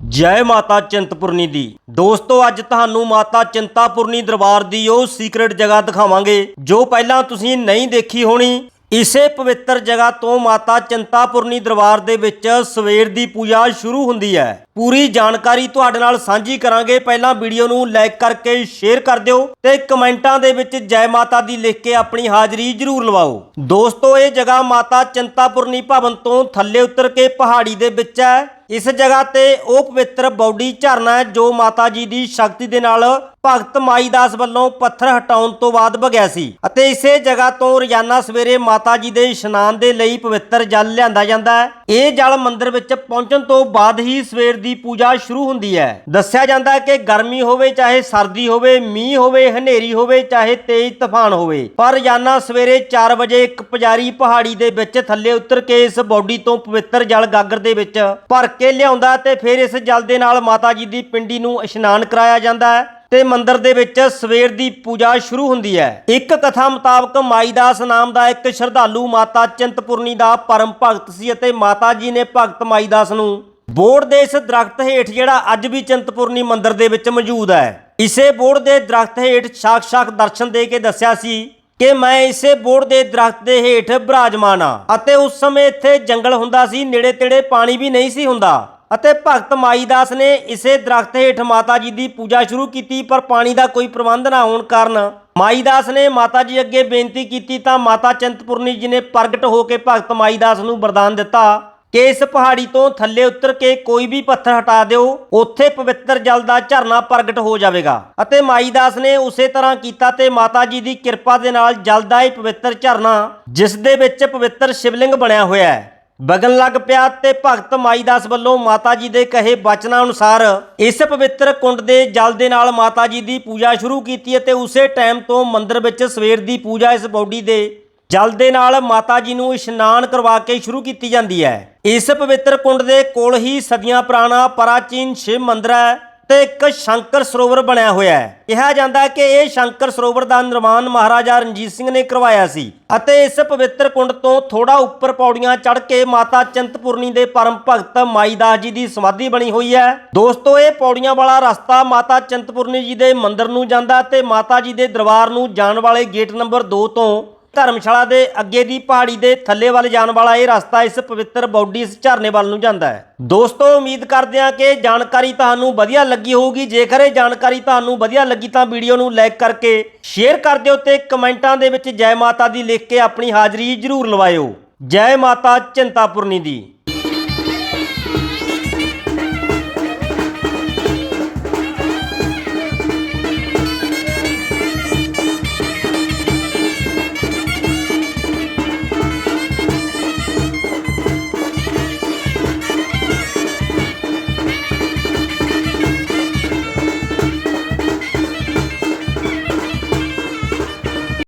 ਜੈ ਮਾਤਾ ਚਿੰਤਪੁਰਨੀ ਦੀ। ਦੋਸਤੋ, ਅੱਜ ਤੁਹਾਨੂੰ ਮਾਤਾ ਚਿੰਤਾਪੁਰਨੀ ਦਰਬਾਰ ਦੀ ਉਹ ਸੀਕ੍ਰੇਟ ਜਗ੍ਹਾ ਦਿਖਾਵਾਂਗੇ, ਜੋ ਪਹਿਲਾਂ ਤੁਸੀਂ ਨਹੀਂ ਦੇਖੀ ਹੋਣੀ। ਇਸੇ ਪਵਿੱਤਰ ਜਗ੍ਹਾ ਤੋਂ ਮਾਤਾ ਚਿੰਤਾਪੁਰਨੀ ਦਰਬਾਰ ਦੇ ਵਿੱਚ ਸਵੇਰ ਦੀ ਪੂਜਾ ਸ਼ੁਰੂ ਹੁੰਦੀ ਹੈ। ਪੂਰੀ ਜਾਣਕਾਰੀ ਤੁਹਾਡੇ ਨਾਲ ਸਾਂਝੀ ਕਰਾਂਗੇ। ਪਹਿਲਾਂ ਵੀਡੀਓ ਨੂੰ ਲਾਈਕ ਕਰਕੇ ਸ਼ੇਅਰ ਕਰ ਦਿਓ ਤੇ ਕਮੈਂਟਾਂ ਦੇ ਵਿੱਚ ਜੈ ਮਾਤਾ ਦੀ ਲਿਖ ਕੇ ਆਪਣੀ ਹਾਜ਼ਰੀ ਜ਼ਰੂਰ ਲਵਾਓ। ਦੋਸਤੋ, ਇਹ ਜਗ੍ਹਾ ਮਾਤਾ ਚਿੰਤਾਪੁਰਨੀ ਭਵਨ ਤੋਂ ਥੱਲੇ ਉਤਰ ਕੇ ਪਹਾੜੀ ਦੇ ਵਿੱਚ ਹੈ। ਇਸ ਜਗ੍ਹਾ ਤੇ ਉਹ ਪਵਿੱਤਰ ਬੌਡੀ ਝਰਨਾ ਹੈ, ਜੋ ਮਾਤਾ ਜੀ ਦੀ ਸ਼ਕਤੀ ਦੇ ਨਾਲ ਭਗਤ ਮਾਈ ਦਾਸ ਵੱਲੋਂ ਪੱਥਰ ਹਟਾਉਣ ਤੋਂ ਬਾਅਦ ਵਗਿਆ ਸੀ। ਅਤੇ ਇਸੇ ਜਗ੍ਹਾ ਤੋਂ ਰੋਜ਼ਾਨਾ ਸਵੇਰੇ ਮਾਤਾ ਜੀ ਦੇ ਇਸ਼ਨਾਨ ਦੇ ਲਈ ਪਵਿੱਤਰ ਜਲ ਲਿਆਂਦਾ ਜਾਂਦਾ ਹੈ। ਇਹ ਜਲ ਮੰਦਿਰ ਵਿੱਚ ਪਹੁੰਚਣ ਤੋਂ ਬਾਅਦ ਹੀ ਸਵੇਰ ਦੀ ਪੂਜਾ ਸ਼ੁਰੂ ਹੁੰਦੀ ਹੈ। ਦੱਸਿਆ ਜਾਂਦਾ ਹੈ ਕਿ ਗਰਮੀ ਹੋਵੇ, ਚਾਹੇ ਸਰਦੀ ਹੋਵੇ, ਮੀਂਹ ਹੋਵੇ, ਹਨੇਰੀ ਹੋਵੇ, ਚਾਹੇ ਤੇਜ਼ ਤੂਫਾਨ ਹੋਵੇ। ਪਰ ਰੋਜ਼ਾਨਾ ਸਵੇਰੇ 4 ਵਜੇ ਇੱਕ ਪੁਜਾਰੀ ਪਹਾੜੀ ਦੇ ਵਿੱਚ ਥੱਲੇ ਉਤਰ ਕੇ ਇਸ ਬੌਡੀ ਤੋਂ ਪਵਿੱਤਰ ਜਲ ਗਾਗਰ ਦੇ ਵਿੱਚ ਭਰ ਕੇ ਲਿਆਉਂਦਾ ਤੇ ਫਿਰ ਇਸ ਜਲ ਦੇ ਨਾਲ ਮਾਤਾ ਜੀ ਦੀ ਪਿੰਡੀ ਨੂੰ ਇਸ਼ਨਾਨ ਕਰਾਇਆ ਜਾਂਦਾ ਹੈ ਤੇ ਮੰਦਿਰ ਦੇ ਵਿੱਚ ਸਵੇਰ ਦੀ ਪੂਜਾ ਸ਼ੁਰੂ ਹੁੰਦੀ ਹੈ। ਇੱਕ ਕਥਾ ਮੁਤਾਬਕ ਮਾਈਦਾਸ ਨਾਮ ਦਾ ਇੱਕ ਸ਼ਰਧਾਲੂ ਮਾਤਾ ਚਿੰਤਪੁਰਨੀ ਦਾ ਪਰਮ ਭਗਤ ਸੀ ਅਤੇ ਮਾਤਾ ਜੀ ਨੇ ਭਗਤ ਮਾਈਦਾਸ ਨੂੰ ਬੋੜ ਦੇ ਇਸ ਦਰਖਤ ਹੇਠ ਜਿਹੜਾ ਅੱਜ ਵੀ ਚਿੰਤਪੁਰਨੀ ਮੰਦਿਰ ਦੇ ਵਿੱਚ ਮੌਜੂਦ ਹੈ, ਇਸੇ ਬੋੜ ਦੇ ਦਰਖਤ ਹੇਠ ਸਾਖ-ਸਾਖ ਦਰਸ਼ਨ ਦੇ ਕੇ ਦੱਸਿਆ ਸੀ ਕਿ ਮੈਂ ਇਸੇ ਬੋੜ ਦੇ ਦਰਖਤ ਦੇ ਹੇਠ ਬਿਰਾਜਮਾਨ ਆ ਅਤੇ ਉਸ ਸਮੇਂ ਇੱਥੇ ਜੰਗਲ ਹੁੰਦਾ ਸੀ, ਨੇੜੇ ਤੇੜੇ ਪਾਣੀ ਵੀ ਨਹੀਂ ਸੀ ਹੁੰਦਾ। ਅਤੇ ਭਗਤ ਮਾਈਦਾਸ ਨੇ ਇਸੇ ਦਰਖਤ ਹੇਠ ਮਾਤਾ ਜੀ ਦੀ ਪੂਜਾ ਸ਼ੁਰੂ ਕੀਤੀ, ਪਰ ਪਾਣੀ ਦਾ ਕੋਈ ਪ੍ਰਬੰਧ ਨਾ ਹੋਣ ਕਾਰਨ ਮਾਈਦਾਸ ਨੇ ਮਾਤਾ ਜੀ ਅੱਗੇ ਬੇਨਤੀ ਕੀਤੀ ਤਾਂ ਮਾਤਾ ਚੰਤਪੁਰਨੀ ਜੀ ਨੇ ਪ੍ਰਗਟ ਹੋ ਕੇ ਭਗਤ ਮਾਈਦਾਸ ਨੂੰ ਵਰਦਾਨ ਦਿੱਤਾ। ਕਿ ਇਸ ਪਹਾੜੀ ਤੋਂ ਥੱਲੇ ਉਤਰ ਕੇ ਕੋਈ ਵੀ ਪੱਥਰ ਹਟਾ ਦਿਓ, ਉੱਥੇ ਪਵਿੱਤਰ ਜਲ ਦਾ ਝਰਨਾ ਪ੍ਰਗਟ ਹੋ ਜਾਵੇਗਾ। ਅਤੇ ਮਾਈਦਾਸ ਨੇ ਉਸੇ ਤਰ੍ਹਾਂ ਕੀਤਾ ਤੇ ਮਾਤਾ ਜੀ ਦੀ ਕਿਰਪਾ ਦੇ ਨਾਲ ਜਲ ਦਾ ਇਹ ਪਵਿੱਤਰ ਝਰਨਾ, ਜਿਸ ਦੇ ਵਿੱਚ ਪਵਿੱਤਰ ਸ਼ਿਵਲਿੰਗ ਬਣਿਆ ਹੋਇਆ ਹੈ। ਵਗਣ ਲੱਗ ਪਿਆ ਤੇ ਭਗਤ ਮਾਈਦਾਸ ਵੱਲੋਂ ਮਾਤਾ ਜੀ ਦੇ ਕਹੇ ਬਚਨਾਂ ਅਨੁਸਾਰ ਇਸ ਪਵਿੱਤਰ ਕੁੰਡ ਦੇ ਜਲ ਦੇ ਨਾਲ ਮਾਤਾ ਜੀ ਦੀ ਪੂਜਾ ਸ਼ੁਰੂ ਕੀਤੀ ਅਤੇ ਉਸੇ ਟਾਈਮ ਤੋਂ ਮੰਦਿਰ ਵਿੱਚ ਸਵੇਰ ਦੀ ਪੂਜਾ ਇਸ ਬੌਡੀ ਦੇ ਜਲ ਦੇ ਨਾਲ ਮਾਤਾ ਜੀ ਨੂੰ ਇਸ਼ਨਾਨ ਕਰਵਾ ਕੇ ਸ਼ੁਰੂ ਕੀਤੀ ਜਾਂਦੀ ਹੈ। ਇਸ ਪਵਿੱਤਰ ਕੁੰਡ ਦੇ ਕੋਲ ਹੀ ਸਦੀਆਂ ਪੁਰਾਣਾ ਪ੍ਰਾਚੀਨ ਸ਼ਿਵ ਮੰਦਿਰ ਹੈ ਤੇ ਇੱਕ ਸ਼ੰਕਰ ਸਰੋਵਰ ਬਣਿਆ ਹੋਇਆ ਹੈ। ਕਿਹਾ ਜਾਂਦਾ ਹੈ ਕਿ ਇਹ ਸ਼ੰਕਰ ਸਰੋਵਰ ਦਾ ਨਿਰਮਾਣ ਮਹਾਰਾਜਾ ਰਣਜੀਤ ਸਿੰਘ ਨੇ ਕਰਵਾਇਆ ਸੀ ਅਤੇ ਇਸ ਪਵਿੱਤਰ ਕੁੰਡ ਤੋਂ ਥੋੜਾ ਉੱਪਰ ਪੌੜੀਆਂ ਚੜ੍ਹ ਕੇ ਮਾਤਾ ਚਿੰਤਪੁਰਨੀ ਦੇ ਪਰਮ ਭਗਤ ਮਾਈਦਾਸ ਜੀ ਦੀ ਸਮਾਧੀ ਬਣੀ ਹੋਈ ਹੈ। ਦੋਸਤੋ, ਇਹ ਪੌੜੀਆਂ ਵਾਲਾ ਰਸਤਾ ਮਾਤਾ ਚਿੰਤਪੁਰਨੀ ਜੀ ਦੇ ਮੰਦਿਰ ਨੂੰ ਜਾਂਦਾ ਤੇ ਮਾਤਾ ਜੀ ਦੇ ਦਰਬਾਰ ਨੂੰ ਜਾਣ ਵਾਲੇ ਗੇਟ ਨੰਬਰ 2 ਤੋਂ ਧਰਮਸ਼ਾਲਾ ਦੇ ਅੱਗੇ ਦੀ ਪਹਾੜੀ ਦੇ ਥੱਲੇ ਵੱਲ ਜਾਣ ਵਾਲਾ ਇਹ ਰਸਤਾ ਇਸ ਪਵਿੱਤਰ ਬੌਡੀ ਇਸ ਝਰਨੇ ਵੱਲ ਨੂੰ ਜਾਂਦਾ ਹੈ। ਦੋਸਤੋ, ਉਮੀਦ ਕਰਦੇ ਹਾਂ ਕਿ ਜਾਣਕਾਰੀ ਤੁਹਾਨੂੰ ਵਧੀਆ ਲੱਗੀ ਹੋਊਗੀ। ਜੇਕਰ ਇਹ ਜਾਣਕਾਰੀ ਤੁਹਾਨੂੰ ਵਧੀਆ ਲੱਗੀ ਤਾਂ ਵੀਡੀਓ ਨੂੰ ਲਾਈਕ ਕਰਕੇ ਸ਼ੇਅਰ ਕਰ ਦਿਓ ਤੇ ਕਮੈਂਟਾਂ ਦੇ ਵਿੱਚ ਜੈ ਮਾਤਾ ਦੀ ਲਿਖ ਕੇ ਆਪਣੀ ਹਾਜ਼ਰੀ ਜ਼ਰੂਰ ਲਵਾਇਓ। ਜੈ ਮਾਤਾ ਚਿੰਤਾਪੁਰਨੀ ਦੀ।